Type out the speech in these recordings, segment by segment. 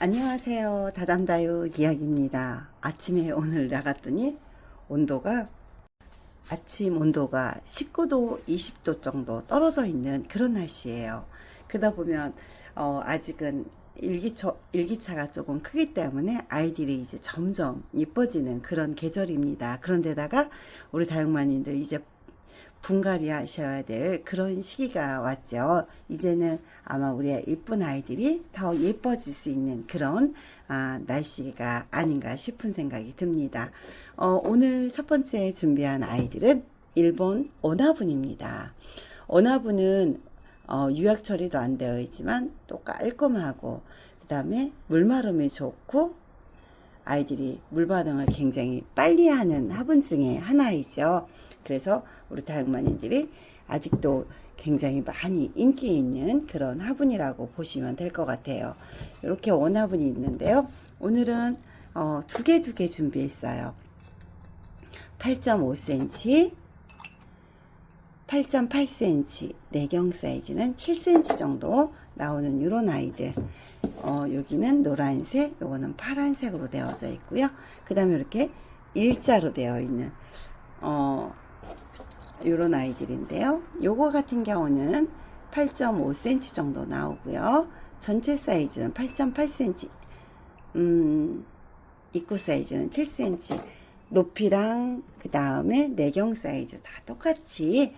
안녕하세요. 다담다육 이야기입니다. 아침에 오늘 나갔더니 온도가 아침 온도가 19도, 20도 정도 떨어져 있는 그런 날씨예요. 그러다 보면 어, 아직은 일기초, 일기차가 조금 크기 때문에 아이들이 이제 점점 이뻐지는 그런 계절입니다. 그런데다가 우리 다육마님들 이제 분갈이 하셔야 될 그런 시기가 왔죠. 이제는 아마 우리의 이쁜 아이들이 더 예뻐질 수 있는 그런 아, 날씨가 아닌가 싶은 생각이 듭니다. 어, 오늘 첫 번째 준비한 아이들은 일본 오나분입니다. 오나분은 어, 유약 처리도 안 되어 있지만 또 깔끔하고 그 다음에 물마름이 좋고 아이들이 물 반응을 굉장히 빨리 하는 화분 중에 하나이죠. 그래서 우리 다육마님들이 아직도 굉장히 많이 인기 있는 그런 화분이라고 보시면 될 것 같아요. 이렇게 원화분이 있는데요. 오늘은 어, 두 개 두 개 준비했어요. 8.5cm, 8.8cm, 내경 사이즈는 7cm 정도 나오는 이런 아이들. 어, 여기는 노란색, 요거는 파란색으로 되어져 있고요. 그 다음에 이렇게 일자로 되어 있는, 어, 요런 아이들인데요. 요거 같은 경우는 8.5cm 정도 나오고요. 전체 사이즈는 8.8cm, 음, 입구 사이즈는 7cm. 높이랑 그 다음에 내경 사이즈 다 똑같이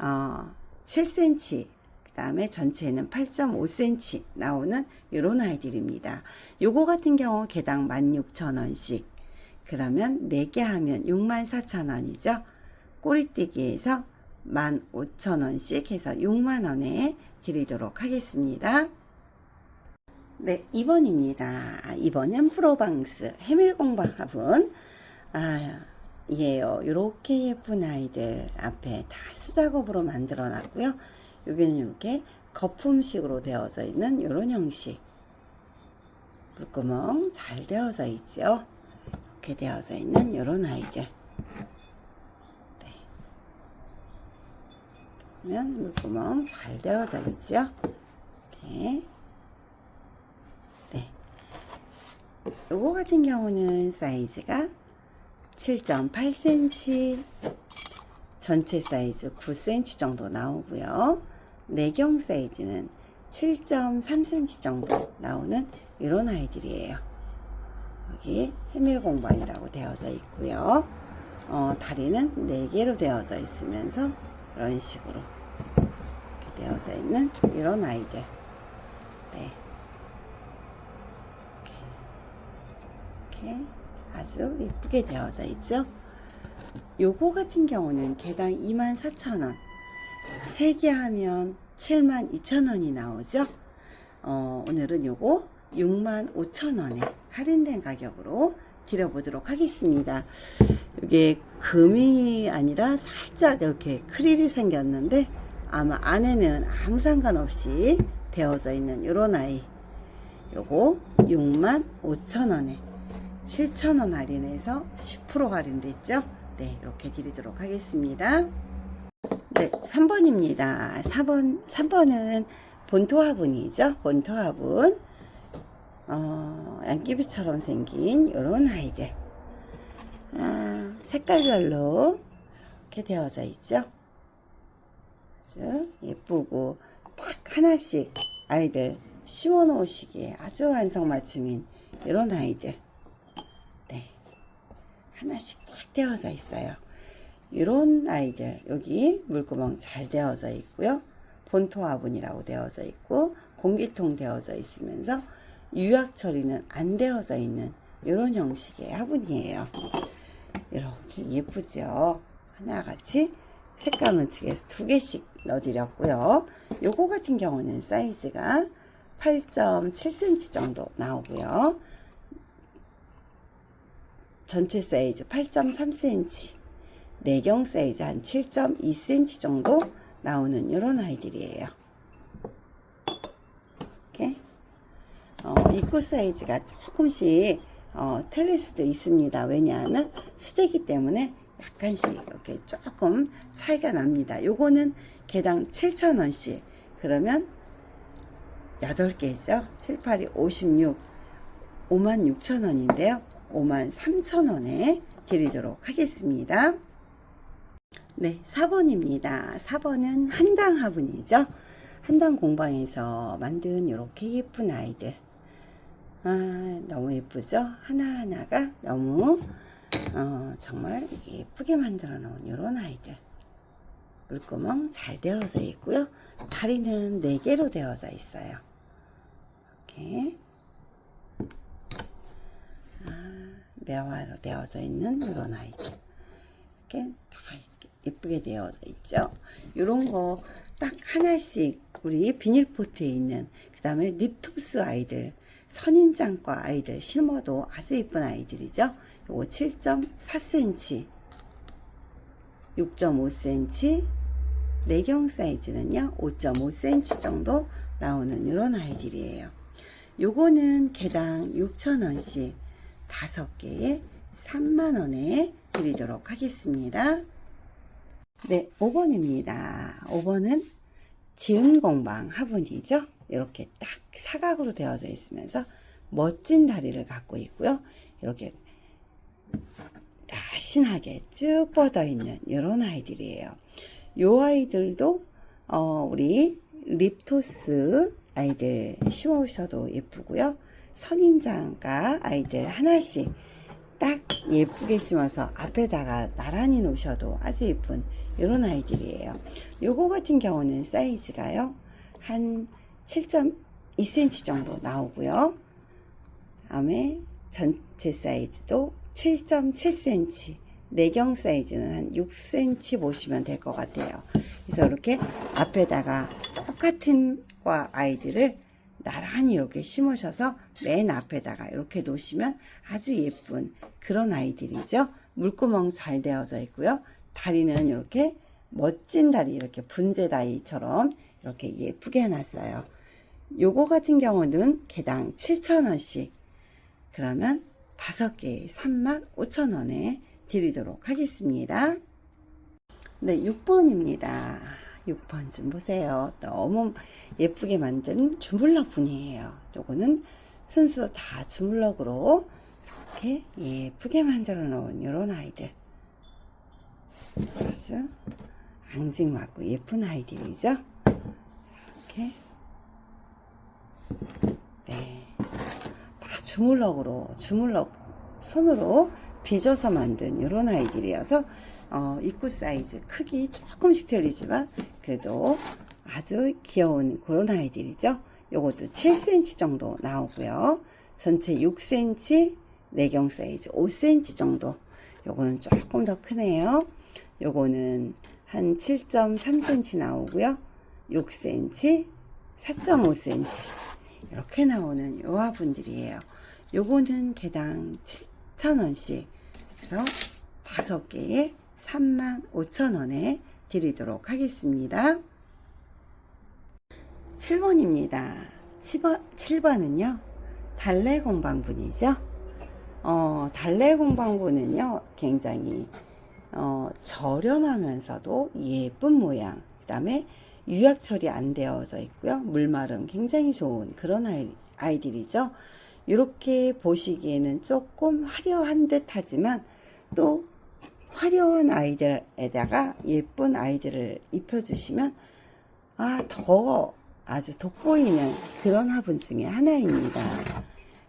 어, 7cm 그 다음에 전체는 8.5cm 나오는 요런 아이들입니다. 요거 같은 경우 개당 16,000원씩 그러면 4개 하면 64,000원이죠. 꼬리떼기에서 15,000원씩 해서 6만원에 드리도록 하겠습니다. 네, 2번입니다. 2번은 프로방스 해밀공방 화분. 아, 이게요. 이렇게 예쁜 아이들 앞에 다 수작업으로 만들어 놨고요. 여기는 이렇게 거품식으로 되어져 있는 이런 형식. 물구멍 잘 되어져 있죠. 이렇게 되어져 있는 이런 아이들. 네. 그러면 물구멍 잘 되어져 있죠. 이렇게. 네. 요거 같은 경우는 사이즈가 7.8cm 전체 사이즈 9cm 정도 나오고요. 내경 사이즈는 7.3cm 정도 나오는 이런 아이들이에요. 여기 해밀공방이라고 되어져 있고요. 어, 다리는 4개로 되어져 있으면서 이런 식으로 이렇게 되어져 있는 이런 아이들. 네. 이렇게, 이렇게 아주 이쁘게 되어져 있죠. 요거 같은 경우는 개당 24,000원. 3개 하면 72,000원이 나오죠. 어, 오늘은 요거 65,000원에 할인된 가격으로 드려보도록 하겠습니다. 이게 금이 아니라 살짝 이렇게 크릴이 생겼는데 아마 안에는 아무 상관없이 되어져 있는 요런 아이. 요거 65,000원에 7,000원 할인해서 10% 할인됐죠? 네, 이렇게 드리도록 하겠습니다. 네, 3번입니다. 4번, 3번은 본토 화분이죠. 본토 화분. 어, 양귀비처럼 생긴 이런 아이들. 아, 색깔별로 이렇게 되어져 있죠. 아주 예쁘고 딱 하나씩 아이들 심어 놓으시기에 아주 완성맞춤인 이런 아이들. 네. 하나씩 딱 되어져 있어요. 이런 아이들 여기 물구멍 잘 되어져 있고요. 본토 화분이라고 되어져 있고 공기통 되어져 있으면서 유약 처리는 안 되어져 있는 이런 형식의 화분이에요. 이렇게 예쁘죠? 하나같이 색감 은 측에서 두 개씩 넣어드렸고요. 요거 같은 경우는 사이즈가 8.7cm 정도 나오고요. 전체 사이즈 8.3cm, 내경 사이즈 한 7.2cm 정도 나오는 이런 아이들이에요. 이렇게 어, 입구 사이즈가 조금씩 어, 틀릴 수도 있습니다. 왜냐하면 수제기 때문에 약간씩 이렇게 조금 차이가 납니다. 요거는 개당 7,000원씩. 그러면 8개죠. 7, 8이 56. 56,000원인데요. 53,000원에 드리도록 하겠습니다. 네, 4번입니다. 4번은 한당 화분이죠. 한당 공방에서 만든 이렇게 예쁜 아이들. 아, 너무 예쁘죠? 하나하나가 너무 어, 정말 예쁘게 만들어 놓은 이런 아이들. 물구멍 잘 되어져 있고요. 다리는 4개로 되어져 있어요. 이렇게 아, 매화로 되어져 있는 이런 아이들. 이렇게 다 예쁘게 되어져 있죠. 이런 거 딱 하나씩 우리 비닐포트에 있는 그 다음에 립톱스 아이들 선인장과 아이들 심어도 아주 예쁜 아이들이죠. 요거 7.4cm 6.5cm 내경 사이즈는요 5.5cm 정도 나오는 이런 아이들이에요. 요거는 개당 6,000원씩 5개에 3만원에 드리도록 하겠습니다. 네, 5번입니다. 5번은 지은 공방 화분이죠. 이렇게 딱 사각으로 되어져 있으면서 멋진 다리를 갖고 있고요. 이렇게 날씬하게 쭉 뻗어 있는 이런 아이들이에요. 요 아이들도 어, 우리 립토스 아이들 심으셔도 예쁘고요. 선인장가 아이들 하나씩 딱 예쁘게 심어서 앞에다가 나란히 놓으셔도 아주 예쁜 이런 아이들이에요. 요거 같은 경우는 사이즈가요. 한 7.2cm 정도 나오고요. 다음에 전체 사이즈도 7.7cm 내경 사이즈는 한 6cm 보시면 될 것 같아요. 그래서 이렇게 앞에다가 똑같은 과 아이들을 나란히 이렇게 심으셔서 맨 앞에다가 이렇게 놓으시면 아주 예쁜 그런 아이들이죠. 물구멍 잘 되어져 있고요. 다리는 이렇게 멋진 다리 이렇게 분재 다리처럼 이렇게 예쁘게 해놨어요. 요거 같은 경우는 개당 7,000원씩 그러면 5개에 35,000원에 드리도록 하겠습니다. 네, 6번입니다. 6번 좀 보세요. 너무 예쁘게 만든 주물럭 분이에요. 요거는 순수 다 주물럭으로 이렇게 예쁘게 만들어 놓은 이런 아이들. 아주 앙증맞고 예쁜 아이들이죠. 이렇게. 네. 다 주물럭으로, 주물럭 손으로 빚어서 만든 이런 아이들이어서 어, 입구 사이즈 크기 조금씩 틀리지만 그래도 아주 귀여운 그런 아이들이죠. 요것도 7cm 정도 나오고요. 전체 6cm 내경 사이즈 5cm 정도. 요거는 조금 더 크네요. 요거는 한 7.3cm 나오고요. 6cm, 4.5cm 이렇게 나오는 요 화분들이에요. 요거는 개당 7,000원씩 그래서 5개에 35,000원에 드리도록 하겠습니다. 7번입니다. 7번, 7번은요, 달래 공방분이죠. 어, 달래 공방분은요, 굉장히, 어, 저렴하면서도 예쁜 모양, 그 다음에 유약 처리 안 되어져 있고요. 물마름 굉장히 좋은 그런 아이, 아이들이죠. 이렇게 보시기에는 조금 화려한 듯 하지만 또 화려한 아이들에다가 예쁜 아이들을 입혀주시면 아, 더 아주 돋보이는 그런 화분 중에 하나입니다.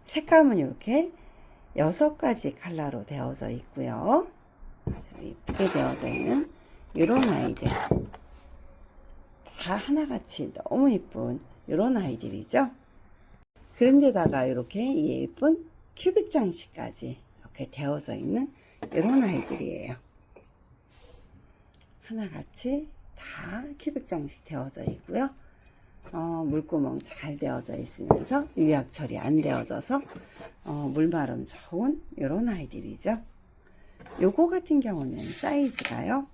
색감은 이렇게 여섯 가지 컬러로 되어져 있고요. 아주 예쁘게 되어져 있는 이런 아이들. 다 하나같이 너무 예쁜 이런 아이들이죠. 그런데다가 이렇게 예쁜 큐빅 장식까지 이렇게 되어져 있는 이런 아이들이에요. 하나같이 다 큐빅 장식 되어져 있고요. 어, 물구멍 잘 되어져 있으면서 유약 처리 안 되어져서 어, 물마름 좋은 이런 아이들이죠. 요거 같은 경우는 사이즈가요.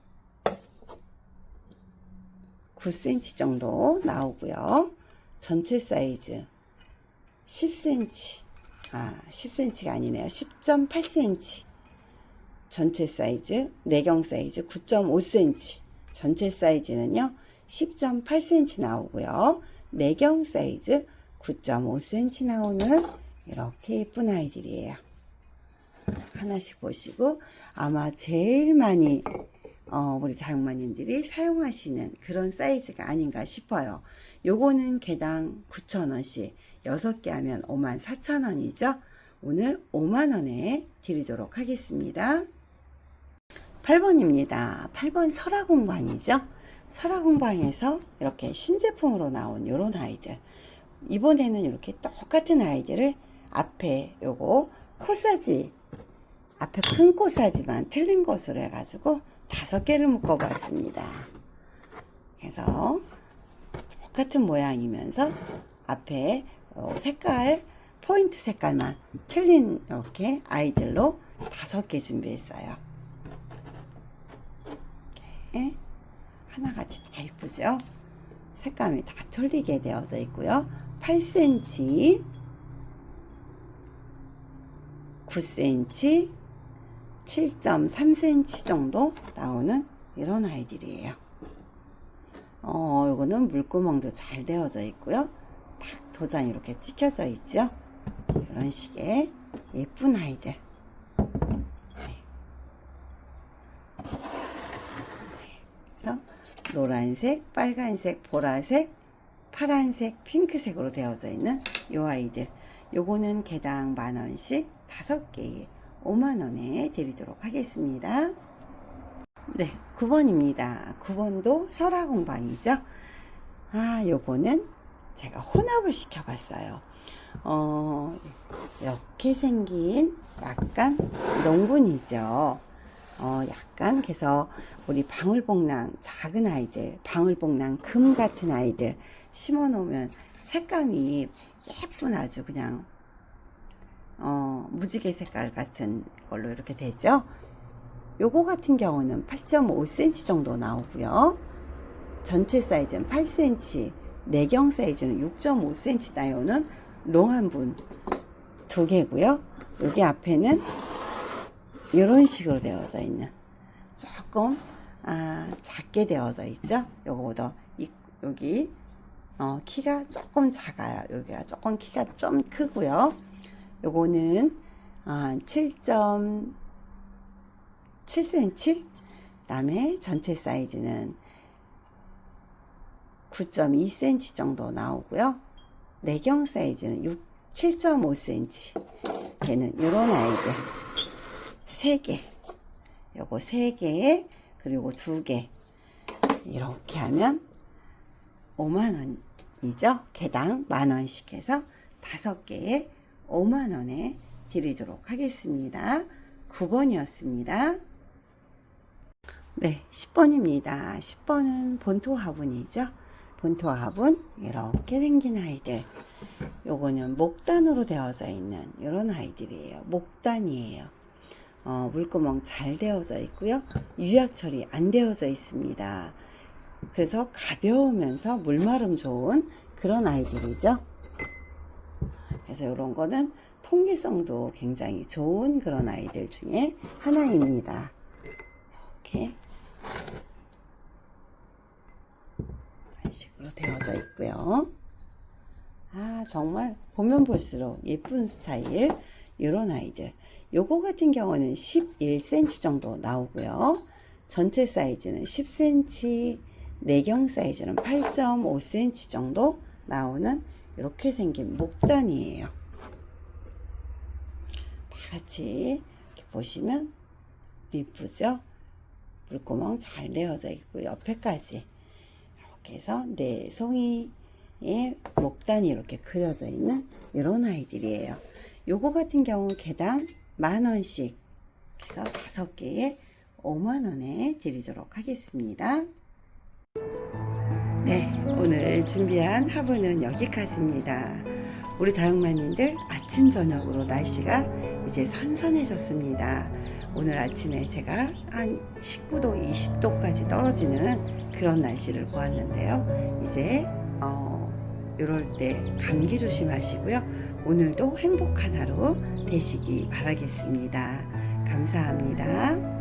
9cm 정도 나오고요. 전체 사이즈 10cm. 아, 10cm가 아니네요. 10.8cm. 전체 사이즈, 내경 사이즈 9.5cm, 전체 사이즈는요 10.8cm 나오고요. 내경 사이즈 9.5cm 나오는 이렇게 예쁜 아이들이에요. 하나씩 보시고 아마 제일 많이 어, 우리 다육마님들이 사용하시는 그런 사이즈가 아닌가 싶어요. 요거는 개당 9,000원씩 6개 하면 54,000원이죠. 오늘 5만원에 드리도록 하겠습니다. 8번입니다. 8번 설화공방이죠. 설화공방에서 이렇게 신제품으로 나온 요런 아이들. 이번에는 이렇게 똑같은 아이들을 앞에 요거 코사지 앞에 큰 코사지만 틀린 것으로 해가지고 다섯 개를 묶어 봤습니다. 그래서 똑같은 모양이면서 앞에 어, 색깔 포인트 색깔만 틀린 이렇게 아이들로 다섯 개 준비했어요. 이렇게 하나같이 다 이쁘죠? 색감이 다 틀리게 되어져 있고요. 8cm, 9cm, 7.3cm 정도 나오는 이런 아이들이에요. 어, 요거는 물구멍도 잘 되어져 있고요. 딱 도장이 이렇게 찍혀져 있죠. 이런 식의 예쁜 아이들. 그래서 노란색, 빨간색, 보라색, 파란색, 핑크색으로 되어져 있는 요 아이들. 요거는 개당 만 원씩 다섯 개에 5만 원에 드리도록 하겠습니다. 네, 9번입니다. 9번도 설화공방이죠. 아, 요거는 제가 혼합을 시켜 봤어요. 어, 이렇게 생긴 약간 농분이죠. 어, 약간 그래서 우리 방울복랑 작은 아이들, 방울복랑 금 같은 아이들 심어 놓으면 색감이 예쁜 아주 그냥 어, 무지개 색깔 같은 걸로 이렇게 되죠. 요거 같은 경우는 8.5cm 정도 나오고요. 전체 사이즈는 8cm, 내경 사이즈는 6.5cm 나오는 롱한 분 두 개고요. 여기 앞에는 이런 식으로 되어져 있는 조금 아, 작게 되어져 있죠. 요거보다 이, 여기 어, 키가 조금 작아요. 여기가 조금 키가 좀 크고요. 요거는 아, 7.7cm 그다음에 전체 사이즈는 9.2cm 정도 나오고요. 내경 사이즈는 6, 7.5cm 걔는 요런 아이들 3개 요거 3개 그리고 2개 이렇게 하면 5만원이죠. 개당 만원씩 해서 5개에 5만원에 드리도록 하겠습니다. 9번이었습니다. 네, 10번입니다. 10번은 본토 화분이죠. 본토 화분 이렇게 생긴 아이들. 요거는 목단으로 되어져 있는 이런 아이들이에요. 목단이에요. 어, 물구멍 잘 되어져 있고요. 유약 처리 안 되어져 있습니다. 그래서 가벼우면서 물마름 좋은 그런 아이들이죠. 그래서 이런 거는 통기성도 굉장히 좋은 그런 아이들 중에 하나입니다. 이렇게 이런 식으로 되어져 있고요. 아 정말 보면 볼수록 예쁜 스타일 이런 아이들 요거 같은 경우는 11cm 정도 나오고요. 전체 사이즈는 10cm, 내경 사이즈는 8.5cm 정도 나오는 이렇게 생긴 목단이에요. 다 같이 보시면 이쁘죠? 물구멍 잘 내어져 있고 옆에까지 이렇게 해서 네 송이의 목단이 이렇게 그려져 있는 이런 아이들이에요. 요거 같은 경우 개당 만 원씩 해서 다섯 개에 5만 원에 드리도록 하겠습니다. 네, 오늘 준비한 화분은 여기까지입니다. 우리 다육마님들 아침 저녁으로 날씨가 이제 선선해졌습니다. 오늘 아침에 제가 한 19도, 20도까지 떨어지는 그런 날씨를 보았는데요. 이제 어, 이럴 때 감기 조심하시고요. 오늘도 행복한 하루 되시기 바라겠습니다. 감사합니다.